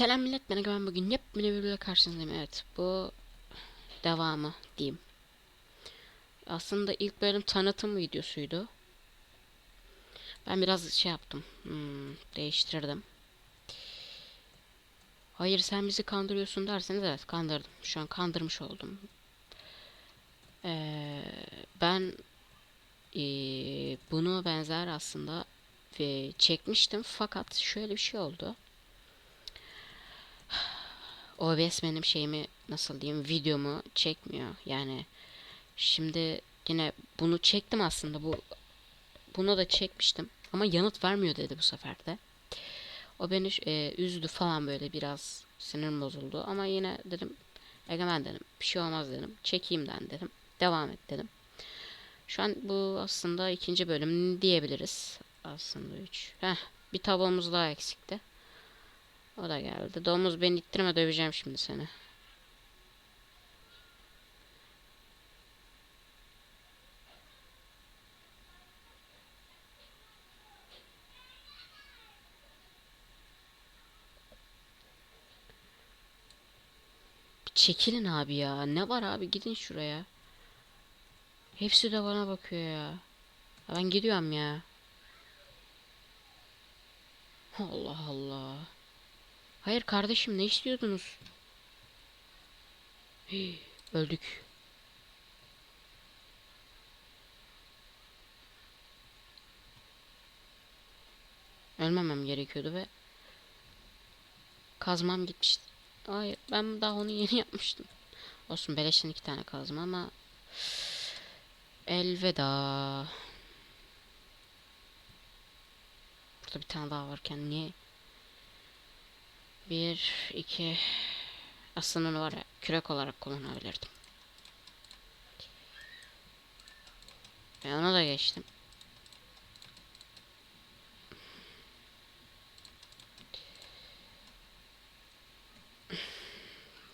Selam millet ben Egemen. Bugün yepyeni bir videoyla karşınızdayım. Evet bu devamı diyeyim. Aslında ilk bölüm tanıtım videosuydu. Ben biraz şey yaptım hmm, değiştirdim. Hayır sen bizi kandırıyorsun derseniz evet kandırdım. Şu an kandırmış oldum. Ee, Ben ee, bunu benzer aslında ve çekmiştim. Fakat şöyle bir şey oldu OBS benim şeyimi nasıl diyeyim videomu çekmiyor. Yani şimdi yine bunu çektim aslında bu bunu da çekmiştim ama yanıt vermiyor dedi bu sefer de. O beni e, üzdü falan böyle biraz sinirim bozuldu ama yine dedim Egemen dedim bir şey olmaz dedim çekeyim den dedim devam et dedim. Şu an bu aslında ikinci bölüm diyebiliriz. Aslında üç. Heh, bir tavuğumuz daha eksikti. O da geldi. Domuz beni ittirme döveceğim şimdi seni. Çekilin abi ya. Ne var abi gidin şuraya. Hepsi de bana bakıyor. Ya Ben gidiyorum ya. Allah Allah. Hayır kardeşim ne istiyordunuz? Hii, öldük. Ölmemem gerekiyordu ve kazmam gitmişti. Hayır ben daha onu yeni yapmıştım. Olsun beleşten iki tane kazma ama elveda. Burada bir tane daha varken niye bir, iki. Aslında onu var ya kürek olarak kullanabilirdim. Ve ona da geçtim.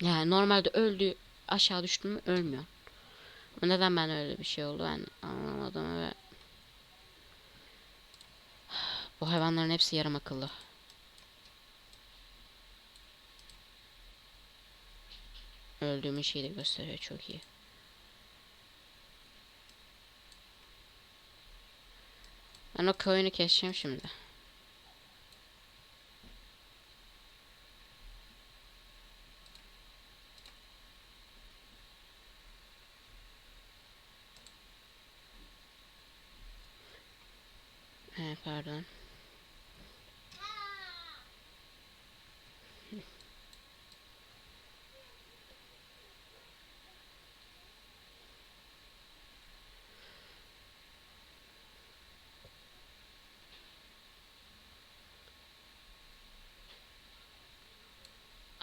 Yani normalde öldü aşağı düştü mü ölmüyor. Neden ben öyle bir şey oldu ben anlamadım ve bu hayvanların hepsi yarım akıllı. Öldüğümü şeyi de gösteriyor çok iyi. Ben o koyunu keseceğim şimdi. He pardon.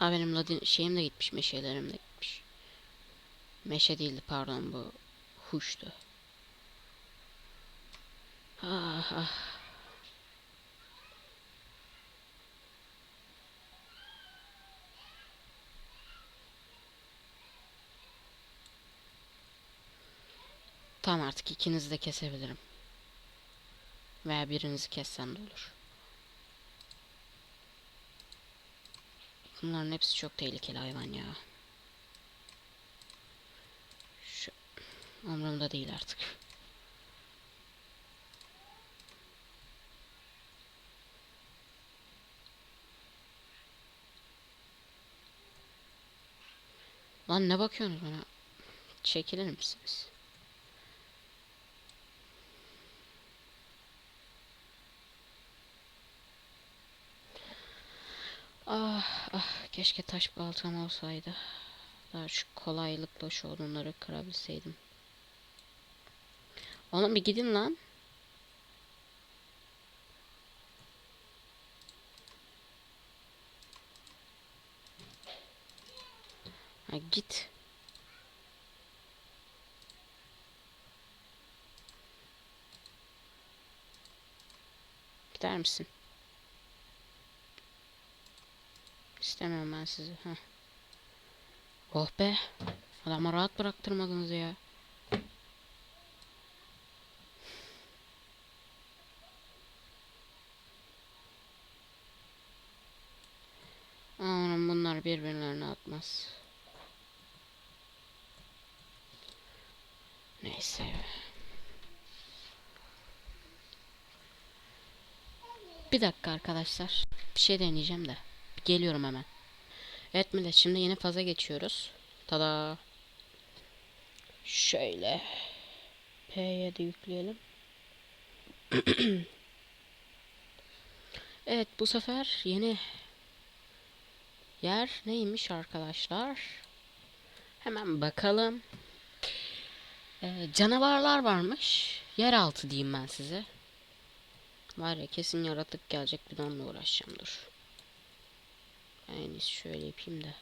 Aa benim ladin şeyim de gitmiş, meşelerim de gitmiş. Meşe değildi pardon bu huştu. Ah ah. Tamam artık ikinizi de kesebilirim. Veya birinizi kessem de olur. Bunların hepsi çok tehlikeli hayvan ya. Şu umurumda değil artık. Lan ne bakıyorsunuz bana? Çekilir misiniz? Ah ah keşke taş baltam olsaydı. Daha şu kolaylıkla şu odunları kırabilseydim. Oğlum bir gidin lan. Ha git. Gider misin? İstemiyorum ben sizi. Heh. Oh be. Adama rahat bıraktırmadınız ya. Aman bunlar birbirlerine atmaz. Neyse. Bir dakika arkadaşlar. Bir şey deneyeceğim de. Geliyorum hemen. Evet millet şimdi yeni faza geçiyoruz. Tada. Şöyle. P'ye de yükleyelim. evet bu sefer yeni yer neymiş arkadaşlar? Hemen bakalım. Ee, canavarlar varmış. Yeraltı diyeyim ben size. Var ya kesin yaratık gelecek bir onunla uğraşacağım dur. İyisi şöyle yapayım da.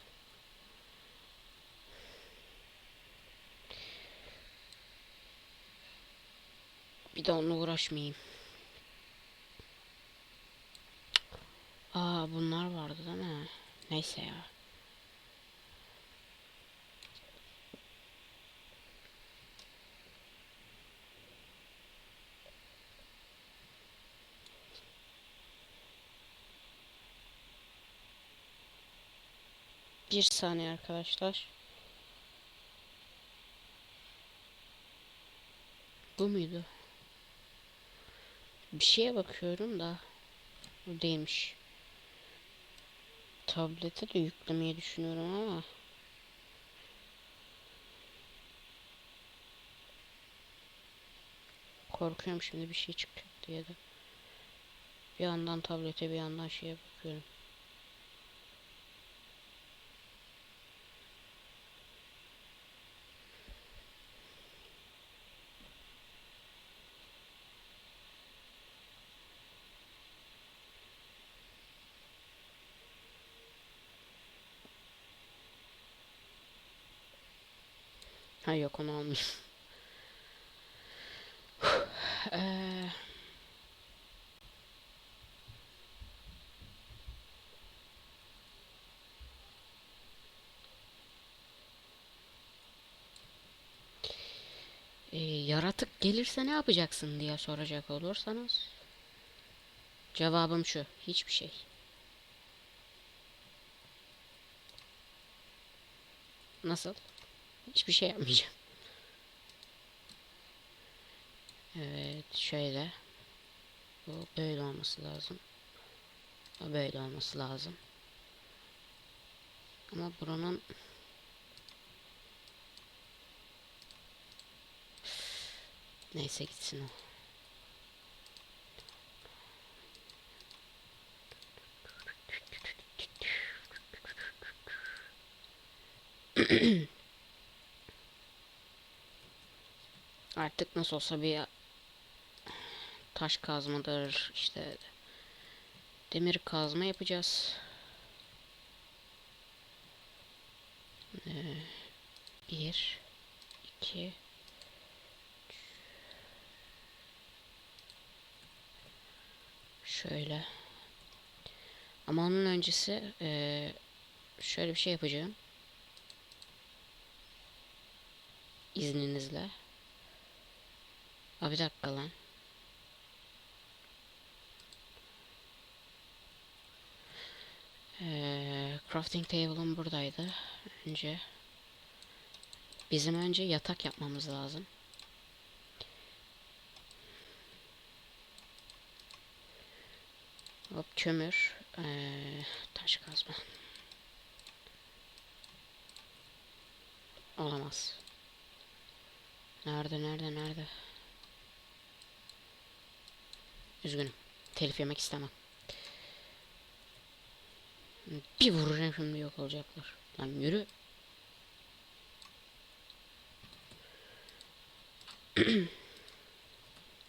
Bir de onunla uğraşmayayım. Aa bunlar vardı değil mi? Neyse ya. Bir saniye arkadaşlar. Bu muydu? Bir şeye bakıyorum da. Bu değilmiş. Tablete de yüklemeyi düşünüyorum ama. Korkuyorum şimdi bir şey çıkacak diye de. Bir yandan tablete bir yandan şeye bakıyorum. Ha yok onu. Eee... Ee, yaratık gelirse ne yapacaksın diye soracak olursanız cevabım şu hiçbir şey. Nasıl? Hiçbir şey yapmayacağım. Evet şöyle. Bu böyle olması lazım. Bu böyle olması lazım. Ama buranın Neyse gitsin o. Artık nasıl olsa bir taş kazmadır işte demir kazma yapacağız. Ee, bir, iki, şöyle. Ama onun öncesi ee, şöyle bir şey yapacağım. İzninizle. Aa, bir dakika lan. Ee, crafting table'ım buradaydı. Önce bizim önce yatak yapmamız lazım. Hop kömür, ee, taş kazma. Olamaz. Nerede nerede nerede? Üzgünüm. Telif yemek istemem. Bir vuracağım şimdi yok olacaklar. Lan yürü.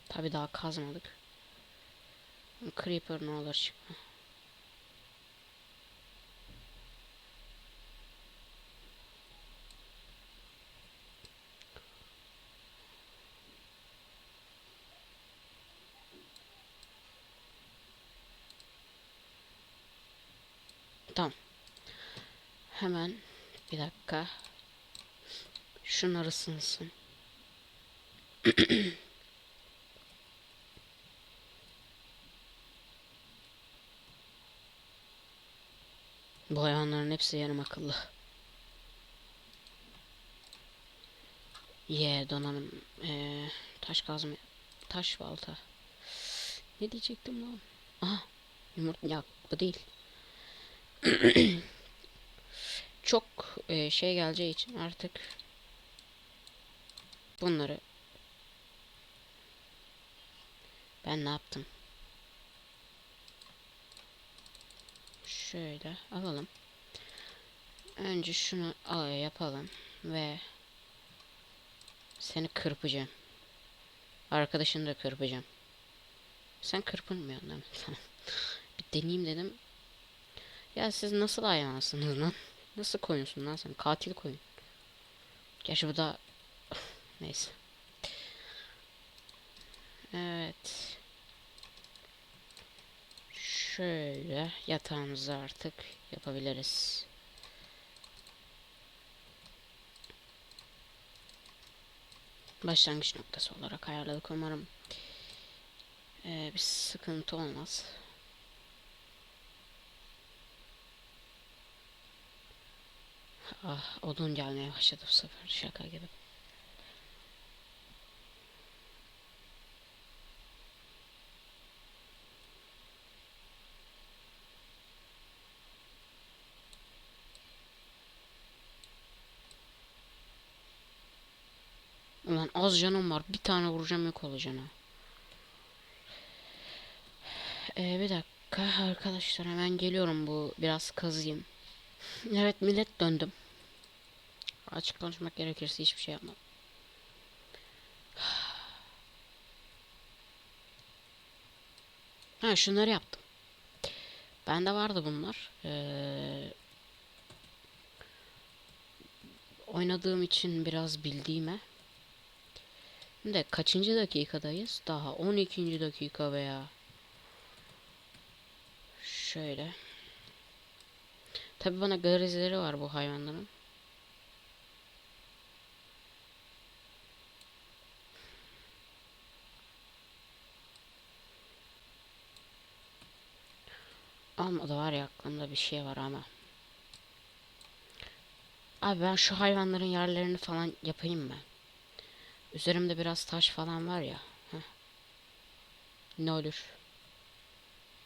Tabi daha kazmadık. Creeper ne olur çıkma. Hemen bir dakika. Şunlar ısınsın. Bu hayvanların hepsi yarım akıllı. Ye donanım. Ee, taş kazma. Taş balta. Ne diyecektim lan? Aha. Yumurta. Ya bu değil. Çok e, şey geleceği için artık bunları ben ne yaptım? Şöyle alalım. Önce şunu al yapalım ve seni kırpacağım. Arkadaşını da kırpacağım. Sen kırpınmıyorsun değil mi? Bir deneyeyim dedim. Ya siz nasıl hayvansınız lan? Nasıl koyunsun lan sen? Katil koyun. Gerçi bu da... Neyse. Evet. Şöyle yatağımızı artık yapabiliriz. Başlangıç noktası olarak ayarladık umarım. Ee, bir sıkıntı olmaz. Ah odun gelmeye başladı bu sefer şaka gibi. Ulan az canım var. Bir tane vuracağım yok olacağına. Ee, bir dakika arkadaşlar hemen geliyorum bu biraz kazıyım. Evet millet döndüm. Açık konuşmak gerekirse hiçbir şey yapmadım. Ha şunları yaptım. Bende vardı bunlar. Ee, oynadığım için biraz bildiğime. Şimdi kaçıncı dakikadayız? Daha 12. dakika veya şöyle. Tabi bana garizeleri var bu hayvanların. Olmadı var ya aklımda bir şey var ama. Abi ben şu hayvanların yerlerini falan yapayım mı? Üzerimde biraz taş falan var ya. Heh. Ne olur.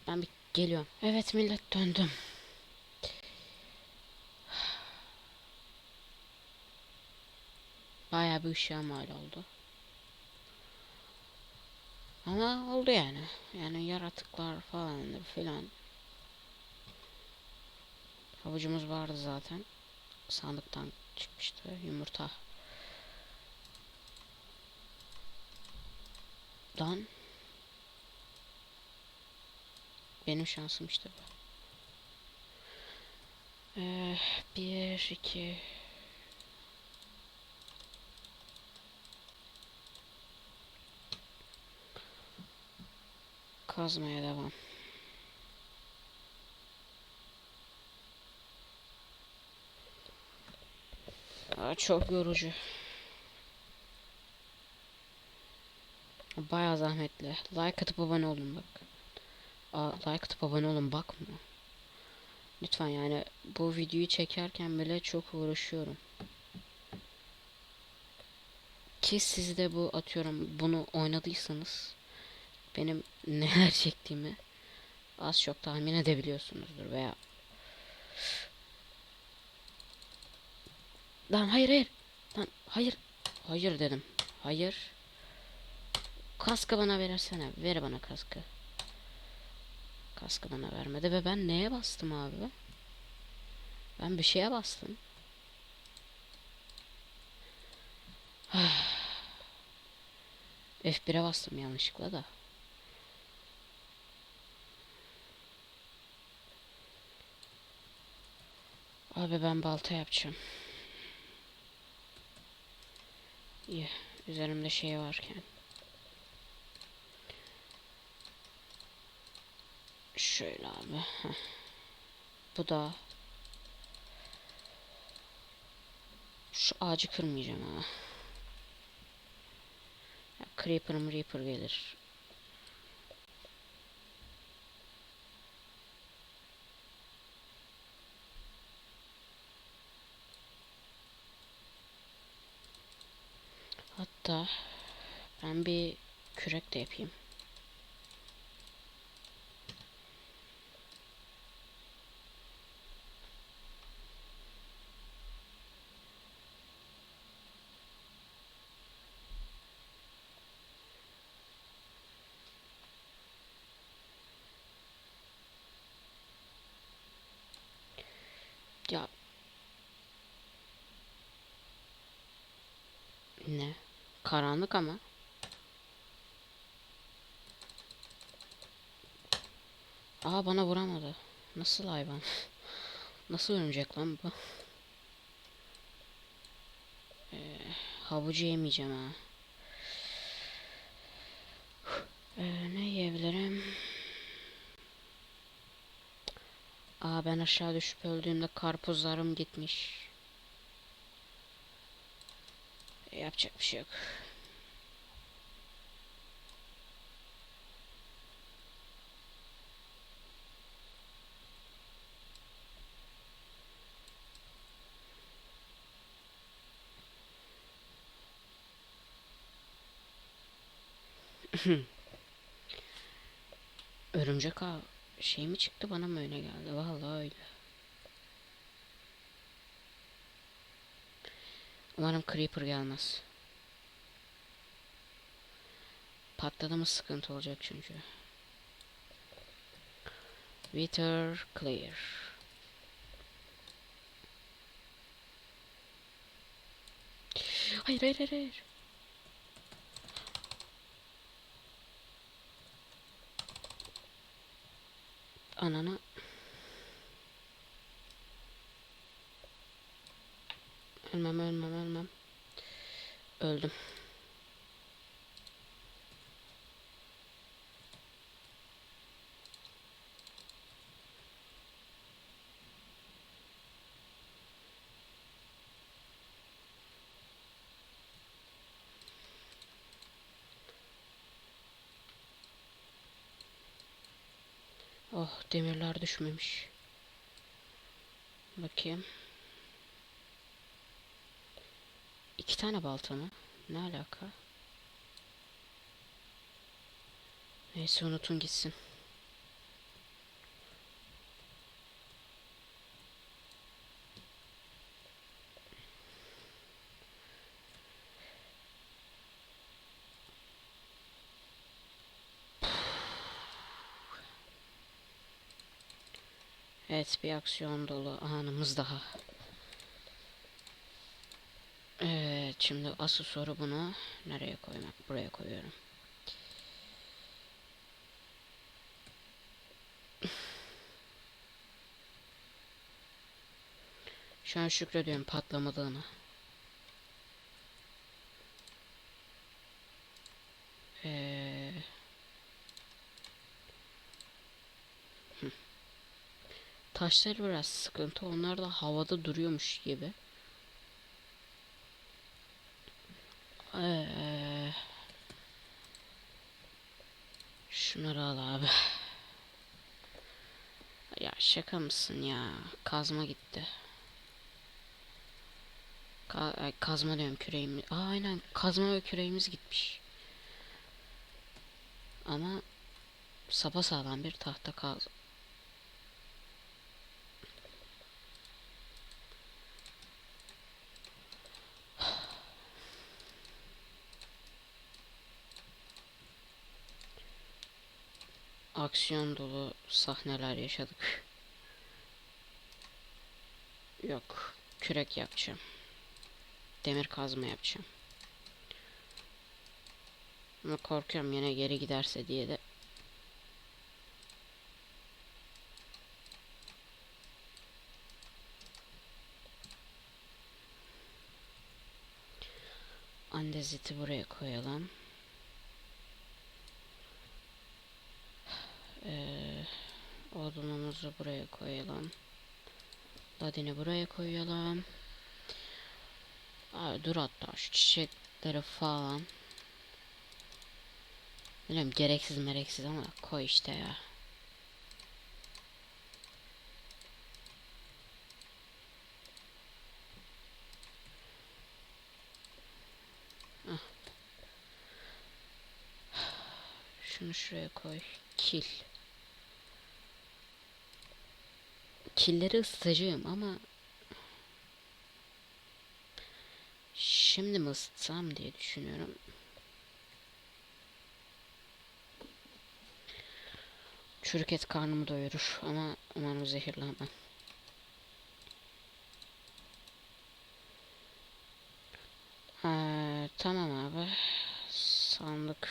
Ben bir geliyorum. Evet millet döndüm. Bayağı bir ışığa mal oldu. Ama oldu yani. Yani yaratıklar falan filan. Havucumuz vardı zaten. Sandıktan çıkmıştı yumurta. Lan. Benim şansım işte bu. Ee, bir, iki... Kazmaya devam. Aa, çok yorucu. Baya zahmetli. Like atıp abone olun bak. Aa, like atıp abone olun bakma. Lütfen yani bu videoyu çekerken bile çok uğraşıyorum. Ki siz de bu atıyorum bunu oynadıysanız benim neler çektiğimi az çok tahmin edebiliyorsunuzdur veya Lan hayır hayır. Lan hayır. Hayır dedim. Hayır. Kaskı bana versene. Ver bana kaskı. Kaskı bana vermedi ve ben neye bastım abi? Ben bir şeye bastım. F1'e bastım yanlışlıkla da. Abi ben balta yapacağım. İyi. Üzerimde şey varken. Şöyle abi. Bu da. Şu ağacı kırmayacağım ha. Ya, creeper Reaper gelir. Hatta ben bir kürek de yapayım. Ya ne? Karanlık ama. Aa bana vuramadı. Nasıl hayvan? Nasıl örümcek lan bu? Ee, havucu yemeyeceğim ha. Ee, ne yiyebilirim? Aa ben aşağı düşüp öldüğümde karpuzlarım gitmiş. Yapacak bir şey yok. Örümcek ağ şey mi çıktı bana mı öyle geldi? Vallahi öyle. Umarım Creeper gelmez. Patladı mı sıkıntı olacak çünkü. Wither clear. Hayır hayır hayır hayır. Anana. Ölmem ölmem ölmem. Öldüm. Oh demirler düşmemiş. Bakayım. İki tane balta mı? Ne alaka? Neyse unutun gitsin. Evet bir aksiyon dolu anımız daha. Evet şimdi asıl soru bunu nereye koymak? Buraya koyuyorum. Şu an şükrediyorum patlamadığını. Ee. Taşlar biraz sıkıntı. Onlar da havada duruyormuş gibi. Ee, şunları al abi. Ya şaka mısın ya? Kazma gitti. Ka kazma diyorum küreğimiz. Aa, aynen kazma ve küreğimiz gitmiş. Ama sapasağlam bir tahta kaz. Aksiyon dolu sahneler yaşadık. Yok, kürek yapacağım. Demir kazma yapacağım. Ama korkuyorum yine geri giderse diye de. Andeziti buraya koyalım. Ee, odunumuzu buraya koyalım. Ladini buraya koyalım. Aa, dur hatta şu çiçekleri falan. Bilmiyorum gereksiz mereksiz ama koy işte ya. Ah. Şunu şuraya koy. Kil. Killeri ısıtacağım ama şimdi mi ısıtsam diye düşünüyorum. Çürük et karnımı doyurur ama umarım zehirlenmem. Ee, tamam abi. Sandık.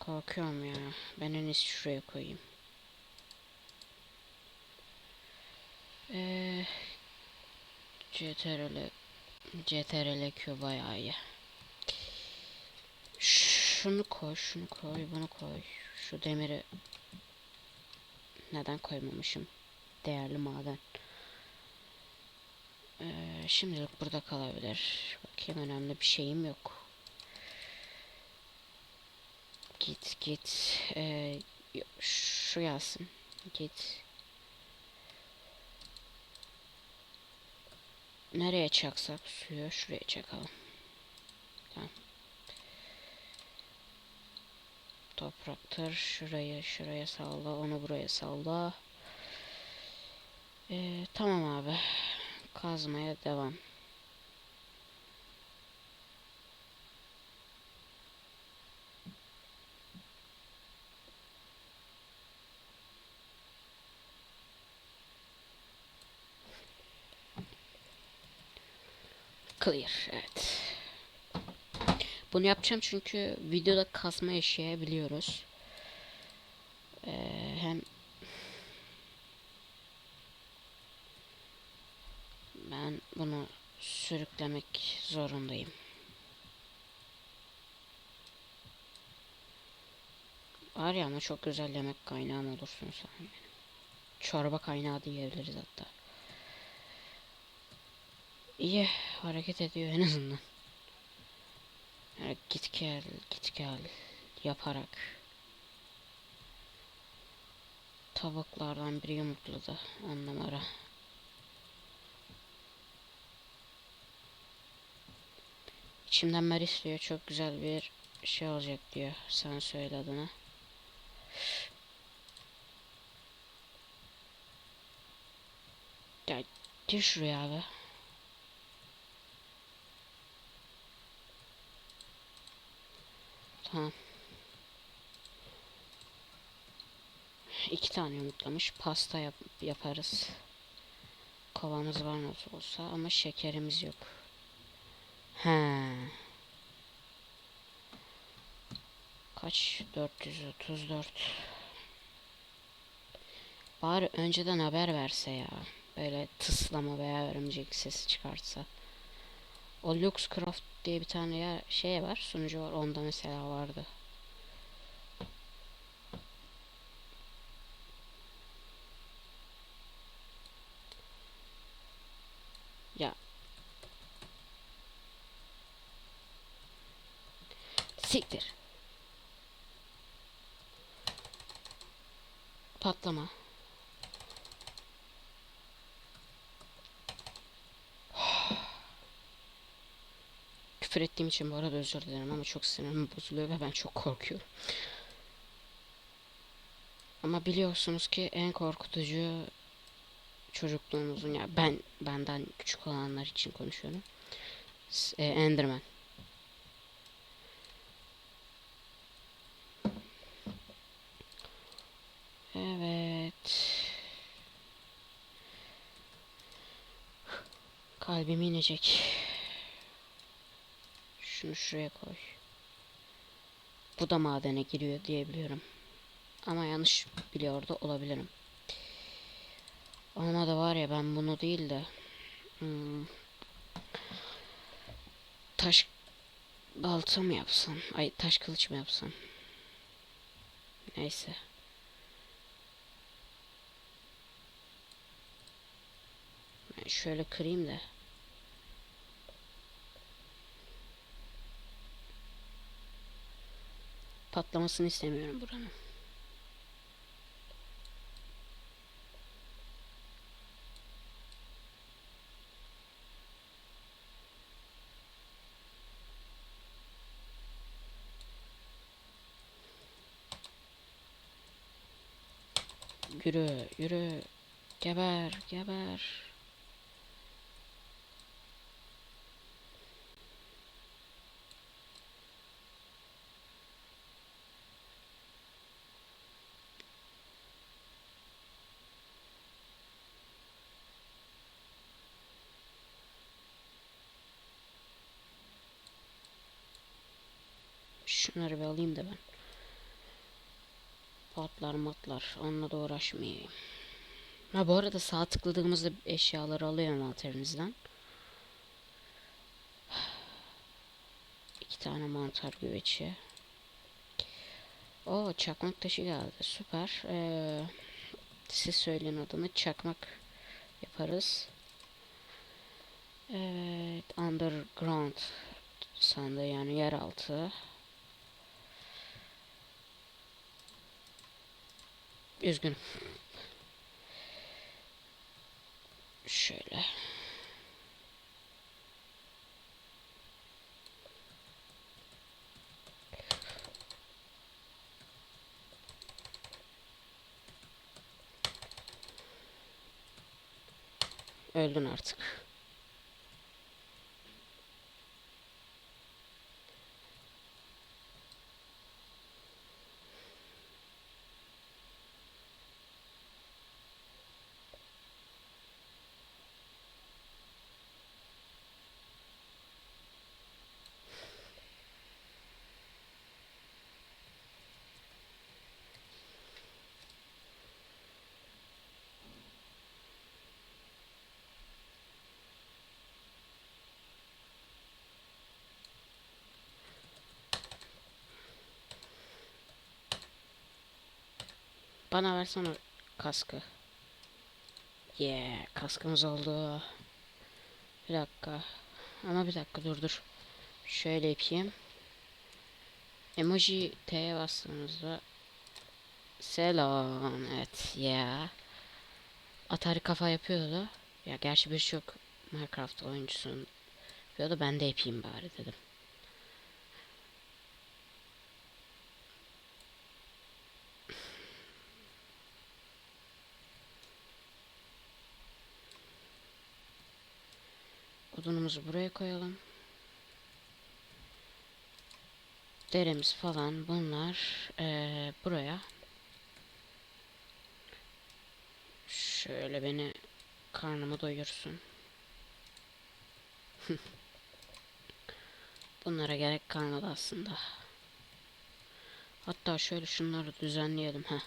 Korkuyorum ya. Ben en şuraya koyayım. CTRL CTRL Q bayağı iyi. Şunu koy, şunu koy, bunu koy. Şu demiri neden koymamışım? Değerli maden. Ee, şimdilik burada kalabilir. Bakayım önemli bir şeyim yok. Git git. Ee, şu gelsin. Git. Nereye çaksak suyu şuraya çakalım. Tamam. Topraktır. Şuraya şuraya salla. Onu buraya salla. Ee, tamam abi. Kazmaya devam. Clear. Evet. Bunu yapacağım çünkü videoda kasma yaşayabiliyoruz. Ee, hem ben bunu sürüklemek zorundayım. Var ya ama çok güzel yemek kaynağım olursun sen. Çorba kaynağı diyebiliriz hatta. İyi hareket ediyor en azından. Yani git gel git gel yaparak tavuklardan biri yumurtladı on numara. İçimden Meris diyor çok güzel bir şey olacak diyor. Sen söyle adına. Ya gir şuraya abi. Tamam. İki tane yumurtlamış. Pasta yap yaparız. Kovamız var nasıl olsa ama şekerimiz yok. He. Kaç? 434. Bari önceden haber verse ya. Böyle tıslama veya örümcek sesi çıkartsa. O Luxcraft diye bir tane ya şey var, sunucu var. Onda mesela vardı. Küfür ettiğim için bu arada özür dilerim ama çok sinirim bozuluyor ve ben çok korkuyorum. Ama biliyorsunuz ki en korkutucu çocukluğumuzun ya ben benden küçük olanlar için konuşuyorum. E, Enderman. Evet. Kalbim inecek. Şunu şuraya koy. Bu da madene giriyor diyebiliyorum. Ama yanlış biliyor da olabilirim. Ama da var ya ben bunu değil de hmm, taş balta mı yapsam? Ay taş kılıç mı yapsam? Neyse. Ben şöyle kırayım da. Patlamasını istemiyorum buranın. Yürü, yürü. Geber, geber. Şunları bir alayım da ben. Potlar matlar onunla da uğraşmayayım. Ha bu arada sağ tıkladığımızda eşyaları alıyor envanterinizden. İki tane mantar güveçi. O çakmak taşı geldi. Süper. Ee, siz söyleyin adını. Çakmak yaparız. Evet. Underground sandığı yani yeraltı. Üzgünüm. Şöyle. Öldün artık. Bana versene kaskı. Yeah, kaskımız oldu. Bir dakika. Ama bir dakika dur dur. Şöyle yapayım. Emoji T'ye bastığımızda Selam. Evet yeah. Atari kafa yapıyordu. Ya gerçi birçok Minecraft oyuncusunun yapıyordu. Ben de yapayım bari dedim. Odunumuzu buraya koyalım. Deremiz falan bunlar eee, buraya. Şöyle beni karnımı doyursun. Bunlara gerek kalmadı aslında. Hatta şöyle şunları düzenleyelim ha.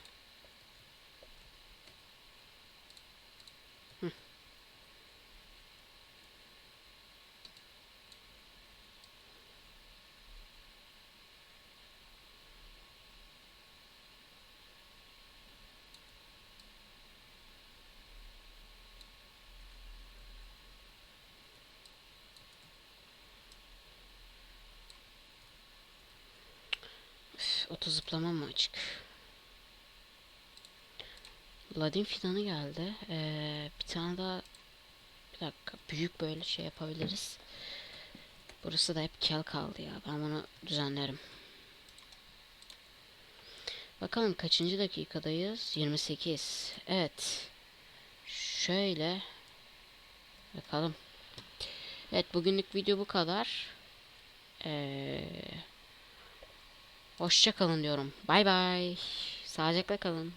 Oto zıplama mı açık? Ladin fidanı geldi. Ee, bir tane daha bir dakika büyük böyle şey yapabiliriz. Burası da hep kel kaldı ya. Ben bunu düzenlerim. Bakalım kaçıncı dakikadayız? 28. Evet. Şöyle. Bakalım. Evet bugünlük video bu kadar. Ee, hoşça kalın diyorum. Bay bay. Sağlıcakla kalın.